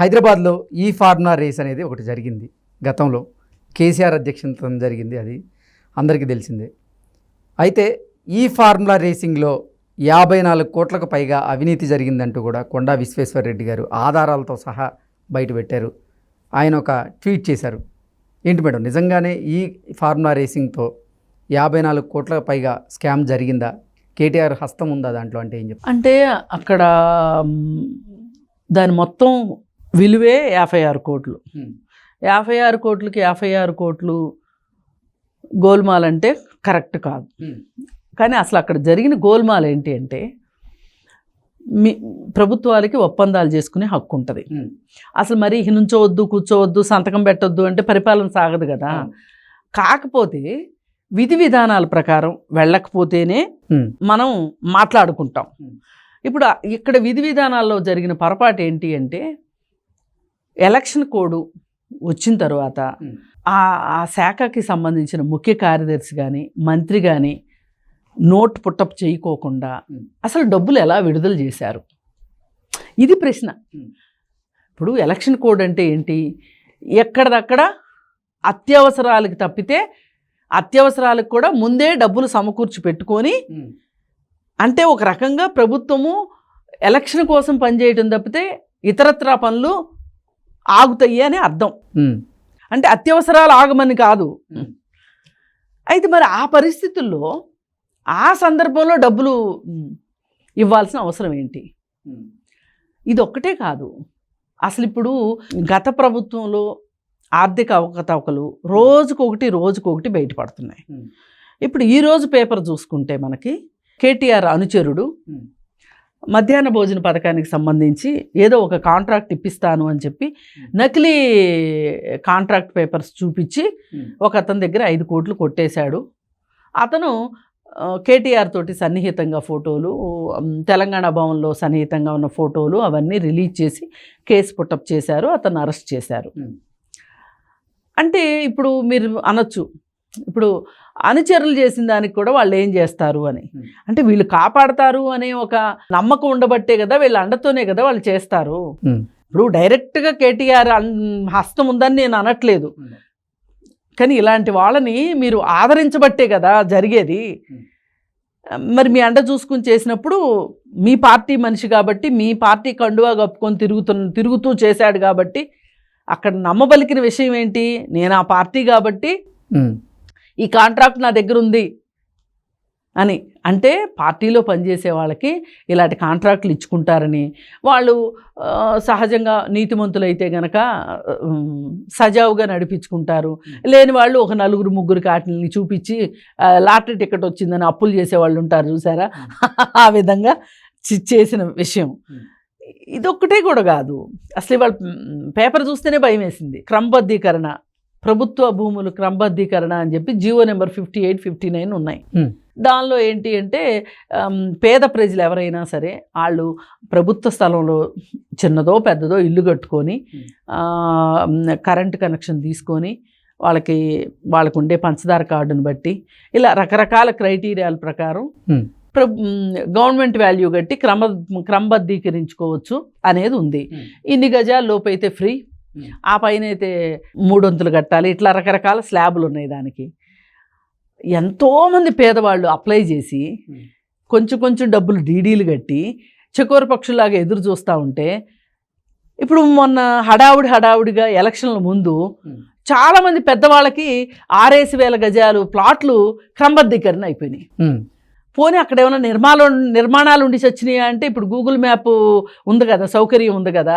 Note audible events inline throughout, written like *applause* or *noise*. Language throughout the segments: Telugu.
హైదరాబాద్లో ఈ ఫార్ములా రేస్ అనేది ఒకటి జరిగింది గతంలో. కేసీఆర్ అధ్యక్షతన జరిగింది అది. అందరికీ తెలిసిందే. అయితే ఈ ఫార్ములా రేసింగ్లో యాభై నాలుగు కోట్లకు పైగా అవినీతి జరిగిందంటూ కూడా కొండా విశ్వేశ్వరరెడ్డి గారు ఆధారాలతో సహా బయటపెట్టారు ఆయన ఒక ట్వీట్ చేశారు. ఏంటి మేడం నిజంగానే ఈ ఫార్ములా రేసింగ్తో యాభై నాలుగు కోట్లకు పైగా స్కామ్ జరిగిందా? కేటీఆర్ హస్తం ఉందా దాంట్లో అంటే ఏం చెప్తారు అంటే అక్కడ దాని మొత్తం విలువే యాభై ఆరు కోట్లు. యాభై ఆరు కోట్లకి యాభై ఆరు కోట్లు గోల్మాల్ అంటే కరెక్ట్ కాదు. కానీ అసలు అక్కడ జరిగిన గోల్మాల్ ఏంటి అంటే మీ ప్రభుత్వాలకి ఒప్పందాలు చేసుకునే హక్కు ఉంటుంది. అసలు మరి ఇక నుంచోవద్దు కూర్చోవద్దు సంతకం పెట్టొద్దు అంటే పరిపాలన సాగదు కదా. కాకపోతే విధి విధానాల ప్రకారం వెళ్ళకపోతేనే మనం మాట్లాడుకుంటాం. ఇప్పుడు ఇక్కడ విధి విధానాల్లో జరిగిన పొరపాటు ఏంటి అంటే ఎలక్షన్ కోడ్ వచ్చిన తర్వాత. ఆ ఆ శాఖకి సంబంధించిన ముఖ్య కార్యదర్శి కానీ మంత్రి కానీ నోట్ పుట్టప్ చేయకోకుండా. అసలు డబ్బులు ఎలా విడుదల చేశారు ఇది ప్రశ్న. ఇప్పుడు ఎలక్షన్ కోడ్ అంటే ఏంటి ఎక్కడదక్కడ అత్యవసరాలకు తప్పితే అత్యవసరాలకు కూడా ముందే డబ్బులు సమకూర్చి పెట్టుకొని అంటే ఒక రకంగా ప్రభుత్వము ఎలక్షన్ కోసం పనిచేయటం తప్పితే ఇతరత్రా పనులు ఆగుతాయి అని అర్థం. అంటే అత్యవసరాలు ఆగమని కాదు. అయితే మరి ఆ పరిస్థితుల్లో ఆ సందర్భంలో డబ్బులు ఇవ్వాల్సిన అవసరం ఏంటి? ఇది ఒక్కటే కాదు. అసలు ఇప్పుడు గత ప్రభుత్వంలో ఆర్థిక అవకతవకలు రోజుకొకటి రోజుకొకటి బయటపడుతున్నాయి. ఇప్పుడు ఈ రోజు పేపర్ చూసుకుంటే మనకి కేటీఆర్ అనుచరుడు. మధ్యాహ్న భోజన పథకానికి సంబంధించి ఏదో ఒక కాంట్రాక్ట్ ఇప్పిస్తాను అని చెప్పి నకిలీ కాంట్రాక్ట్ పేపర్స్ చూపించి ఒక అతని దగ్గర ఐదు కోట్లు కొట్టేశాడు. అతను కేటీఆర్ తోటి సన్నిహితంగా ఫోటోలు తెలంగాణ భవన్లో సన్నిహితంగా ఉన్న ఫోటోలు అవన్నీ రిలీజ్ చేసి కేసు పుట్టప్ చేశారు అతను అరెస్ట్ చేశారు. అంటే ఇప్పుడు మీరు అనొచ్చు. ఇప్పుడు అనుచరులు చేసిన దానికి కూడా వాళ్ళు ఏం చేస్తారు అని. అంటే వీళ్ళు కాపాడతారు అనే ఒక నమ్మకం ఉండబట్టే కదా వీళ్ళ అండతోనే కదా వాళ్ళు చేస్తారు. ఇప్పుడు డైరెక్ట్గా కేటీఆర్ హస్తం ఉందని నేను అనట్లేదు. కానీ ఇలాంటి వాళ్ళని మీరు ఆదరించబట్టే కదా జరిగేది. మరి మీ అండ చూసుకుని చేసినప్పుడు మీ పార్టీ మనిషి కాబట్టి మీ పార్టీ కండువా కప్పుకొని తిరుగుతు తిరుగుతూ చేశాడు కాబట్టి అక్కడ నమ్మబలికిన విషయం ఏంటి? నేను ఆ పార్టీ కాబట్టి ఈ కాంట్రాక్ట్ నా దగ్గర ఉంది అని. అంటే పార్టీలో పనిచేసే వాళ్ళకి ఇలాంటి కాంట్రాక్ట్లు ఇచ్చుకుంటారని. వాళ్ళు సహజంగా నీతిమంతులైతే గనక సజావుగా నడిపించుకుంటారు. లేని వాళ్ళు ఒక నలుగురు ముగ్గురు కాటిని చూపించి లాటరీ టికెట్ వచ్చిందని అప్పులు చేసేవాళ్ళు ఉంటారు చూసారా? *laughs* ఆ విధంగా చేసిన విషయం. ఇదొక్కటే కూడా కాదు. అసలు ఇవాళ మ్, పేపర్ చూస్తేనే భయం వేసింది. క్రమబద్ధీకరణ. ప్రభుత్వ భూములు క్రమబద్ధీకరణ అని చెప్పి Jio number fifty eight fifty nine ఉన్నాయి Hmm. దానిలో ఏంటి అంటే పేద ప్రజలు ఎవరైనా సరే వాళ్ళు ప్రభుత్వ స్థలంలో చిన్నదో పెద్దదో ఇల్లు కట్టుకొని Hmm. కరెంట్ కనెక్షన్ తీసుకొని వాళ్ళకి వాళ్ళకు ఉండే పంచదార కార్డును బట్టి ఇలా రకరకాల క్రైటీరియాల ప్రకారం Hmm. గవర్నమెంట్ వాల్యూ కట్టి క్రమ క్రమబద్ధీకరించుకోవచ్చు అనేది ఉంది ఇన్ని గజాల లోపు అయితే ఫ్రీ. ఆ పైన అయితే మూడొంతులు కట్టాలి. ఇట్లా రకరకాల స్లాబులు ఉన్నాయి దానికి. ఎంతోమంది పేదవాళ్ళు అప్లై చేసి. కొంచెం కొంచెం డబ్బులు డీడీలు కట్టి చకోర పక్షులాగా ఎదురు చూస్తూ ఉంటే ఇప్పుడు మొన్న హడావుడి హడావుడిగా ఎలక్షన్ల ముందు. చాలామంది పెద్దవాళ్ళకి ఆరేసి వేల గజాలు ప్లాట్లు క్రమబద్ధీకరణ అయిపోయినాయి. పోనీ అక్కడ ఏమైనా నిర్మాణాలు నిర్మాణాలు ఉండి చచ్చినాయా అంటే ఇప్పుడు గూగుల్ మ్యాప్ ఉంది కదా సౌకర్యం ఉంది కదా.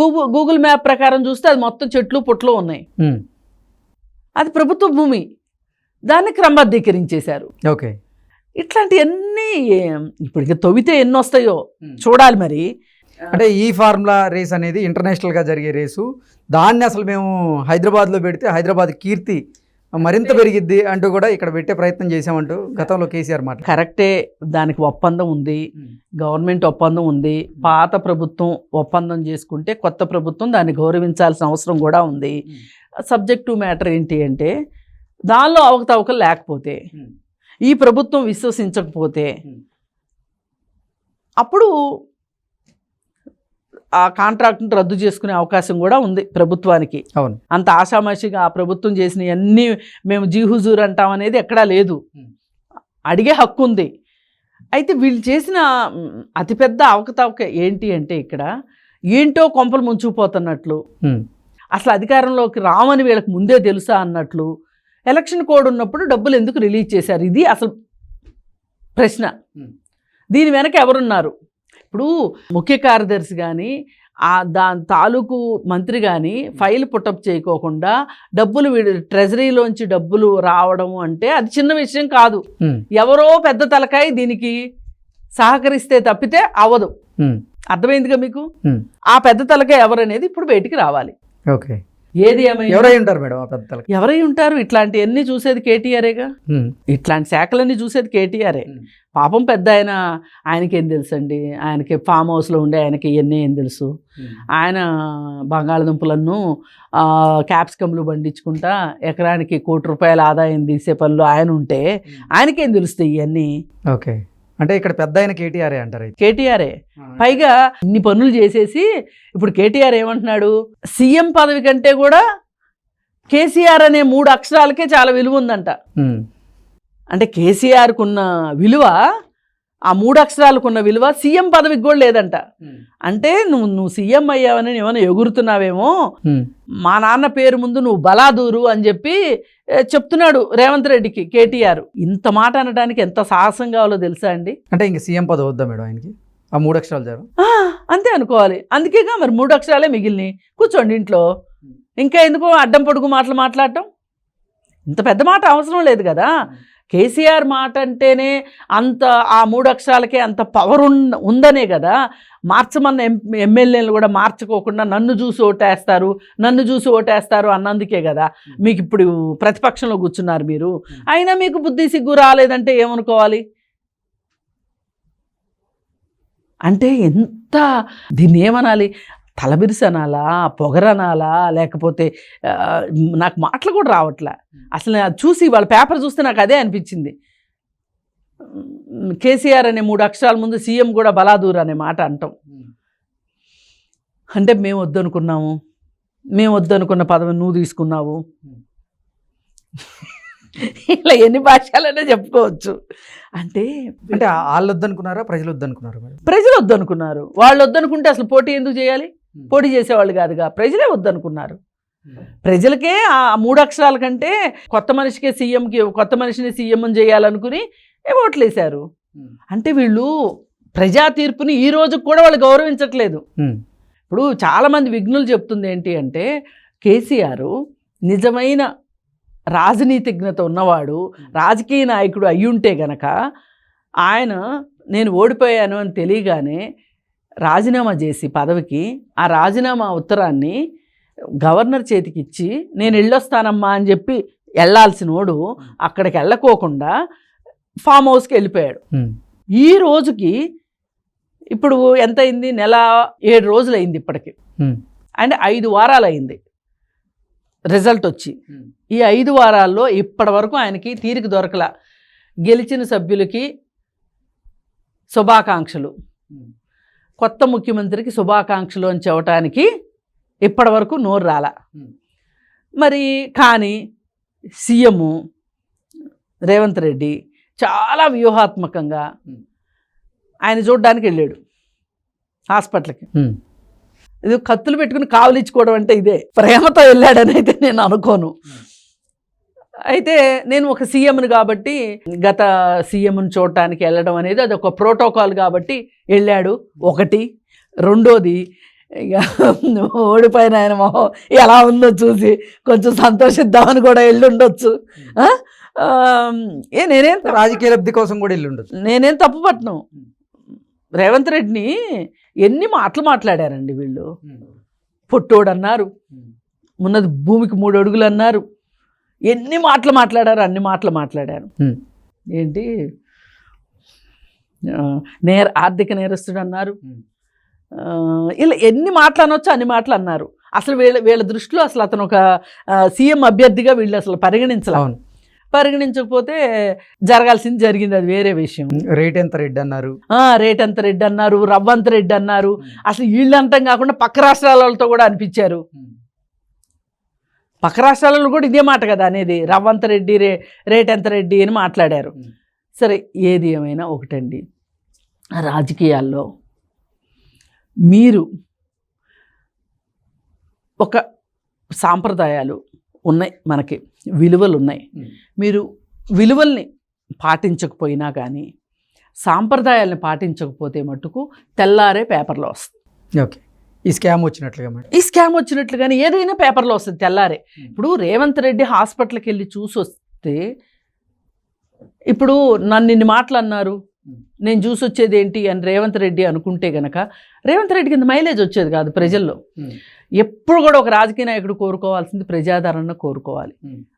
గూగుల్ గూగుల్ మ్యాప్ ప్రకారం చూస్తే అది మొత్తం చెట్లు పుట్లు ఉన్నాయి. అది ప్రభుత్వ భూమి. దాన్ని క్రమబద్ధీకరించేశారు. ఓకే. ఇట్లాంటివన్నీ ఇప్పుడు ఇక తవ్వితే ఎన్ని వస్తాయో చూడాలి మరి. అంటే ఈ ఫార్ములా రేస్ అనేది ఇంటర్నేషనల్గా జరిగే రేసు. దాన్ని అసలు మేము హైదరాబాద్లో పెడితే హైదరాబాద్ కీర్తి మరింత పెరిగిద్ది అంటూ కూడా ఇక్కడ పెట్టే ప్రయత్నం చేశామంటూ గతంలో కేసీఆర్ మాట కరెక్టే దానికి ఒప్పందం ఉంది గవర్నమెంట్ ఒప్పందం ఉంది పాత ప్రభుత్వం ఒప్పందం చేసుకుంటే కొత్త ప్రభుత్వం దాన్ని గౌరవించాల్సిన అవసరం కూడా ఉంది. సబ్జెక్ట్ టు మ్యాటర్ ఏంటి అంటే దానిలో అవకతవకలు లేకపోతే ఈ ప్రభుత్వం విశ్వసించకపోతే Hmm. అప్పుడు ఆ కాంట్రాక్ట్ని రద్దు చేసుకునే అవకాశం కూడా ఉంది ప్రభుత్వానికి. అవును. అంత ఆషామాషిగా ఆ ప్రభుత్వం చేసిన అన్నీ మేము జీహుజూర్ అంటాం అనేది ఎక్కడా లేదు. అడిగే హక్కు ఉంది. అయితే వీళ్ళు చేసిన అతిపెద్ద అవకతవక ఏంటి అంటే ఇక్కడ ఏంటో కొంపలు ముంచుకుపోతున్నట్లు అసలు అధికారంలోకి రామని వీళ్ళకి ముందే తెలుసా అన్నట్లు ఎలక్షన్ కోడ్ ఉన్నప్పుడు డబ్బులు ఎందుకు రిలీజ్ చేశారు? ఇది అసలు ప్రశ్న. దీని వెనక ఎవరున్నారు? ఇప్పుడు ముఖ్య కార్యదర్శి కానీ ఆ దాని తాలూకు మంత్రి కానీ ఫైల్ పుటప్ చేయకోకుండా డబ్బులు వీడు ట్రెజరీలోంచి డబ్బులు రావడం అంటే అది చిన్న విషయం కాదు. ఎవరో పెద్ద తలకాయ దీనికి సహకరిస్తే తప్పితే అవ్వదు. అర్థమైందిగా మీకు. ఆ పెద్ద తలకాయ ఎవరనేది ఇప్పుడు బయటికి రావాలి. ఓకే. ఏది ఎవరై ఉంటారు మేడం ఆ పెద్దలకి? ఎవరై ఉంటారు? ఇట్లాంటివన్నీ చూసేది కేటీఆరేగా? ఇట్లాంటి శాఖలన్నీ చూసేది కేటీఆరే. పాపం పెద్ద ఆయన ఆయనకేం తెలుసు అండి ఆయనకి ఫామ్ హౌస్లో ఉండే ఆయనకి ఇవన్నీ ఏం తెలుసు? ఆయన బంగాళదుంపలను క్యాప్సికమ్లు పండించుకుంటా ఎకరానికి కోటి రూపాయల ఆదాయం తీసే పనులు ఆయన ఉంటే ఆయనకేం తెలుస్తాయి ఇవన్నీ ఓకే. అంటే ఇక్కడ పెద్ద ఆయన కేటీఆర్ అంటారు అయితే? కేటీఆరే పైగా ఇన్ని పనులు చేసేసి ఇప్పుడు కేటీఆర్ ఏమంటున్నాడు? సీఎం పదవి కంటే కూడా కేసీఆర్ అనే మూడు అక్షరాలకే చాలా విలువ ఉందంట. అంటే కేసీఆర్కు ఉన్న విలువ ఆ మూడు అక్షరాలకు ఉన్న విలువ సీఎం పదవికి కూడా లేదంట. అంటే నువ్వు నువ్వు సీఎం అయ్యావని ఏమైనా ఎగురుతున్నావేమో? మా నాన్న పేరు ముందు నువ్వు బలాదూరు అని చెప్పి చెప్తున్నాడు రేవంత్ రెడ్డికి కేటీఆర్. ఇంత మాట అనడానికి ఎంత సాహసం కావాలో తెలుసా అండి? అంటే ఇంక సీఎం పదవి వద్దా మేడం ఆయనకి? ఆ మూడు అక్షరాలు ఆ, అంతే అనుకోవాలి. అందుకేగా మరి మూడు అక్షరాలే మిగిలినాయి. కూర్చోండి ఇంట్లో. ఇంకా ఎందుకు అడ్డం పొడుగు మాటలు మాట్లాడటం? ఇంత పెద్ద మాట అవసరం లేదు కదా. కేసీఆర్ మాట అంటేనే అంత ఆ మూడు అక్షరాలకే అంత పవర్ ఉన్న ఉందనే కదా? మార్చమన్న ఎం ఎమ్మెల్యేలు కూడా మార్చుకోకుండా నన్ను చూసి ఓటేస్తారు నన్ను చూసి ఓటేస్తారు అన్నందుకే కదా? మీకు ఇప్పుడు ప్రతిపక్షంలో కూర్చున్నారు మీరు. అయినా మీకు బుద్ధి సిగ్గు రాలేదంటే ఏమనుకోవాలి? అంటే ఎంత దీన్ని ఏమనాలి? తలబిరుసు అనాలా పొగరనాలా లేకపోతే నాకు మాటలు కూడా రావట్లే. అసలు చూసి వాళ్ళ పేపర్ చూస్తే నాకు అదే అనిపించింది. కేసీఆర్ అనే మూడు అక్షరాల ముందు సీఎం కూడా బలాదూర్ అనే మాట అంటాం. అంటే మేము వద్దనుకున్నాము. మేము వద్దనుకున్న పదవి నువ్వు తీసుకున్నావు. ఇలా ఎన్ని భాషలనే చెప్పుకోవచ్చు. అంటే అంటే వాళ్ళు వద్దనుకున్నారా ప్రజలు వద్దనుకున్నారా ప్రజలు వద్దనుకున్నారు వాళ్ళు వద్దనుకుంటే అసలు పోటీ ఎందుకు చేయాలి? పోటీ చేసేవాళ్ళు కాదుగా ప్రజలే వద్దనుకున్నారు. ప్రజలకే ఆ మూడు అక్షరాల కంటే కొత్త మనిషికే సీఎంకి కొత్త మనిషిని సీఎం చేయాలనుకుని ఓట్లేశారు. అంటే వీళ్ళు ప్రజా తీర్పుని ఈ రోజుకి కూడా వాళ్ళు గౌరవించట్లేదు. ఇప్పుడు చాలామంది విఘ్నులు చెప్తుంది ఏంటి అంటే కేసీఆర్ నిజమైన రాజనీతిజ్ఞత ఉన్నవాడు రాజకీయ నాయకుడు అయ్యుంటే గనక ఆయన నేను ఓడిపోయాను అని తెలియగానే రాజీనామా చేసి పదవికి ఆ రాజీనామా ఉత్తరాన్ని గవర్నర్ చేతికి ఇచ్చి నేను వెళ్ళొస్తానమ్మా అని చెప్పి వెళ్ళాల్సినోడు అక్కడికి వెళ్ళకోకుండా ఫామ్ హౌస్కి వెళ్ళిపోయాడు. ఈ రోజుకి ఇప్పుడు ఎంత అయింది? నెల ఏడు రోజులు అయింది ఇప్పటికి. అంటే ఐదు వారాలు అయింది. రిజల్ట్ వచ్చి. ఈ ఐదు వారాల్లో ఇప్పటి వరకు ఆయనకి తీరిక దొరకల. గెలిచిన సభ్యులకి శుభాకాంక్షలు. కొత్త ముఖ్యమంత్రికి శుభాకాంక్షలు అని చెప్పటానికి ఇప్పటి వరకు నోరు రాల. మరి కానీ సీఎం రేవంత్ రెడ్డి చాలా వ్యూహాత్మకంగా. ఆయన చూడడానికి వెళ్ళాడు హాస్పిటల్కి. ఇది కత్తులు పెట్టుకుని కావలించుకోవడం అంటే ఇదే. ప్రేమతో వెళ్ళాడని అయితే నేను అనుకోను. అయితే నేను ఒక సీఎంని కాబట్టి గత సీఎంని చూడటానికి వెళ్ళడం అనేది అది ఒక ప్రోటోకాల్ కాబట్టి వెళ్ళాడు. ఒకటి. రెండోది ఇక ఓడిపోయిన ఆయన మొహం ఎలా ఉందో చూసి కొంచెం సంతోషిద్దామని కూడా వెళ్ళి ఉండొచ్చు ఆ? ఆ, ఏ నేనేం రాజకీయ లబ్ధి కోసం కూడా వెళ్ళి ఉండొచ్చు నేనేం తప్పు పట్టను. రేవంత్ రెడ్డిని ఎన్ని మాటలు మాట్లాడారండి వీళ్ళు? పొట్టోడు అన్నారు. ఉన్నది భూమికి మూడు అడుగులు అన్నారు. ఎన్ని మాటలు మాట్లాడారు అన్ని మాటలు మాట్లాడారు. ఏంటి? నేర ఆర్థిక నేరస్తుడు అన్నారు. ఇలా ఎన్ని మాటలు అనొచ్చో అన్ని మాటలు అన్నారు. అసలు వీళ్ళ వీళ్ళ దృష్టిలో అసలు అతను ఒక సీఎం అభ్యర్థిగా వీళ్ళు అసలు పరిగణించాల. అవును. పరిగణించకపోతే జరగాల్సింది జరిగింది. అది వేరే విషయం. రేట్ ఎంత రెడ్ అన్నారు. రేట్ అంత రెడ్డి అన్నారు. రవ్వంత రెడ్డి అన్నారు. అసలు వీళ్ళు అంతం కాకుండా పక్క రాష్ట్రాల వాళ్ళతో కూడా అనిపించారు. పక్క రాష్ట్రాలలో కూడా ఇదే మాట కదా అనేది రవ్వంత రెడ్డి రే రేట్ ఎంత రెడ్డి అని మాట్లాడారు. సరే ఏది ఏమైనా ఒకటండి రాజకీయాల్లో మీరు ఒక సాంప్రదాయాలు ఉన్నాయి మనకి విలువలు ఉన్నాయి. మీరు విలువల్ని పాటించకపోయినా కానీ సాంప్రదాయాలను పాటించకపోతే మట్టుకు తెల్లారే పేపర్లో వస్తుంది ఓకే ఈ స్కామ్ వచ్చినట్లుగా ఈ స్కామ్ వచ్చినట్లుగానే ఏదైనా పేపర్లో వస్తుంది తెల్లారే. ఇప్పుడు రేవంత్ రెడ్డి హాస్పిటల్కి వెళ్ళి చూసి వస్తే ఇప్పుడు నన్ను ఇన్ని మాటలు అన్నారు. నేను చూసి వచ్చేది ఏంటి అని రేవంత్ రెడ్డి అనుకుంటే గనక రేవంత్ రెడ్డి కింద మైలేజ్ వచ్చేది కాదు ప్రజల్లో ఎప్పుడు కూడా ఒక రాజకీయ నాయకుడు కోరుకోవాల్సింది ప్రజాదరణ కోరుకోవాలి.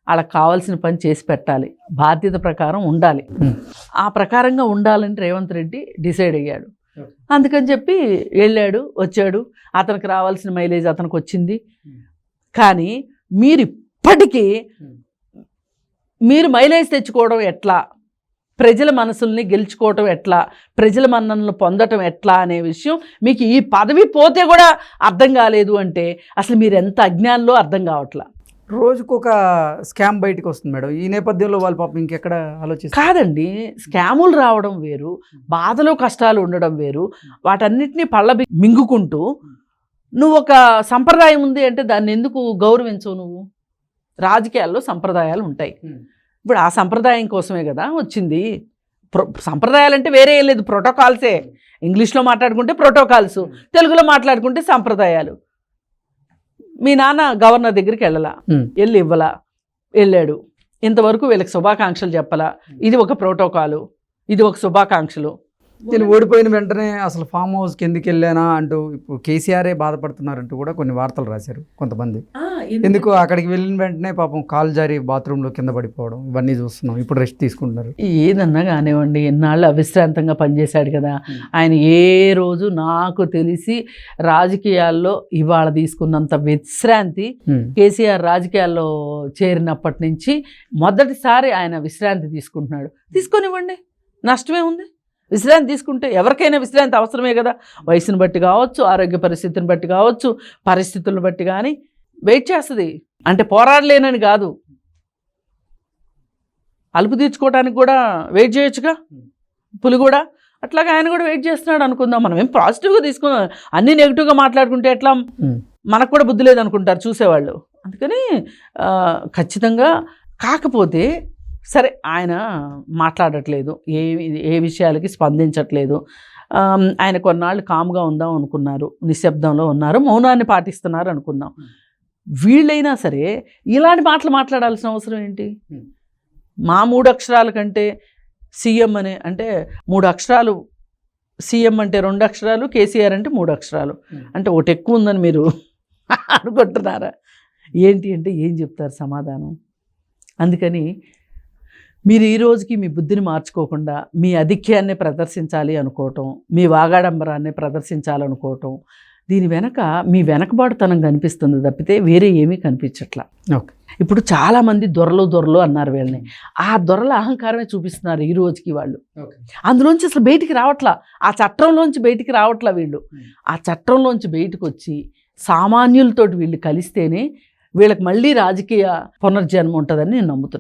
వాళ్ళకి కావాల్సిన పని చేసి పెట్టాలి బాధ్యత ప్రకారం ఉండాలి. ఆ ప్రకారంగా ఉండాలని రేవంత్ రెడ్డి డిసైడ్ అయ్యాడు. అందుకని చెప్పి వెళ్ళాడు వచ్చాడు. అతనికి రావాల్సిన మైలేజ్ అతనికి వచ్చింది. కానీ మీరు ఇప్పటికీ. మీరు మైలేజ్ తెచ్చుకోవడం ఎట్లా? ప్రజల మనసుల్ని గెలుచుకోవటం ఎట్లా? ప్రజల మన్ననలు పొందటం ఎట్లా అనే విషయం మీకు ఈ పదవి పోతే కూడా అర్థం కాలేదు అంటే అసలు మీరు ఎంత అజ్ఞానంలో అర్థం కావట్లా? రోజుకు ఒక స్కామ్ బయటకు వస్తుంది మేడం. ఈ నేపథ్యంలో వాళ్ళు పాపం ఇంకెక్కడ ఆలోచిస్తారు? కాదండి స్కాములు రావడం వేరు బాధలు కష్టాలు ఉండడం వేరు వాటన్నిటిని పళ్ళ మింగుకుంటూ నువ్వు ఒక సంప్రదాయం ఉంది అంటే దాన్ని ఎందుకు గౌరవించవు నువ్వు? రాజకీయాల్లో సంప్రదాయాలు ఉంటాయి. ఇప్పుడు ఆ సంప్రదాయం కోసమే కదా వచ్చింది. ప్రో సంప్రదాయాలు అంటే వేరే ఏం లేదు ప్రోటోకాల్సే. ఇంగ్లీష్లో మాట్లాడుకుంటే ప్రోటోకాల్స్ తెలుగులో మాట్లాడుకుంటే సంప్రదాయాలు. మీ నాన్న గవర్నర్ దగ్గరికి వెళ్ళలా. వెళ్ళి ఇవ్వలా. వెళ్ళాడు. ఇంతవరకు వీళ్ళకి శుభాకాంక్షలు చెప్పలా. ఇది ఒక ప్రోటోకాలు. ఇది ఒక శుభాకాంక్షలు. నేను ఓడిపోయిన వెంటనే అసలు ఫామ్ హౌస్కి ఎందుకు వెళ్ళానా అంటూ ఇప్పుడు కేసీఆరే బాధపడుతున్నారంటూ కూడా కొన్ని వార్తలు రాశారు కొంతమంది. ఎందుకు? అక్కడికి వెళ్ళిన వెంటనే పాపం కాలు జారి బాత్రూంలో కింద పడిపోవడం ఇవన్నీ చూస్తున్నాం. ఇప్పుడు రెస్ట్ తీసుకుంటున్నారు. ఏదన్నా కానివ్వండి ఎన్నాళ్ళు అవిశ్రాంతంగా పనిచేశాడు కదా. ఆయన ఏ రోజు నాకు తెలిసి రాజకీయాల్లో ఇవాళ తీసుకున్నంత విశ్రాంతి. కేసీఆర్ రాజకీయాల్లో చేరినప్పటి నుంచి మొదటిసారి ఆయన విశ్రాంతి తీసుకుంటున్నాడు. తీసుకొనివ్వండి. నష్టమే ఉంది. విశ్రాంతి తీసుకుంటే ఎవరికైనా విశ్రాంతి అవసరమే కదా. వయసును బట్టి కావచ్చు ఆరోగ్య పరిస్థితిని బట్టి కావచ్చు పరిస్థితులను బట్టి కానీ వెయిట్ చేస్తుంది. అంటే పోరాడలేనని కాదు. అలుపు తీర్చుకోవడానికి కూడా వెయిట్ చేయొచ్చుగా? పులి కూడా? అట్లాగే ఆయన కూడా వెయిట్ చేస్తున్నాడు అనుకుందాం. మనం ఏం పాజిటివ్గా తీసుకుందాం అన్నీ నెగిటివ్గా మాట్లాడుకుంటే ఎట్లా. మనకు కూడా బుద్ధి లేదనుకుంటారు చూసేవాళ్ళు. అందుకని ఖచ్చితంగా కాకపోతే సరే ఆయన మాట్లాడట్లేదు. ఏ ఏ విషయాలకి స్పందించట్లేదు. ఆయన కొన్నాళ్ళు కామ్గా ఉందాం అనుకున్నారు. నిశ్శబ్దంలో ఉన్నారు. మౌనాన్ని పాటిస్తున్నారు అనుకుందాం. వీళ్ళైనా సరే ఇలాంటి మాటలు మాట్లాడాల్సిన అవసరం ఏంటి. మా మూడు అక్షరాల కంటే సీఎం అనే అంటే మూడు అక్షరాలు సీఎం అంటే రెండు అక్షరాలు కేసీఆర్ అంటే మూడు అక్షరాలు. అంటే ఒకటి ఎక్కువ ఉందని మీరు *laughs* అనుకుంటున్నారా? ఏంటి అంటే ఏం చెప్తారు సమాధానం? అందుకని మీరు ఈ రోజుకి మీ బుద్ధిని మార్చుకోకుండా మీ అధిక్యాన్ని ప్రదర్శించాలి అనుకోవటం మీ వాగాడంబరాన్ని ప్రదర్శించాలనుకోవటం దీని వెనక మీ వెనకబాటుతనం కనిపిస్తుంది తప్పితే వేరే ఏమీ కనిపించట్లా. ఓకే. ఇప్పుడు చాలామంది దొరలు దొరలు అన్నారు వీళ్ళని. ఆ దొరల అహంకారమే చూపిస్తున్నారు ఈ రోజుకి వాళ్ళు. అందులోంచి అసలు బయటికి రావట్లా. ఆ చట్టంలోంచి బయటికి రావట్లా వీళ్ళు. ఆ చట్టంలోంచి బయటకు వచ్చి సామాన్యులతోటి వీళ్ళు కలిస్తేనే వీళ్ళకి మళ్ళీ రాజకీయ పునర్జన్మ ఉంటుందని నేను నమ్ముతున్నాను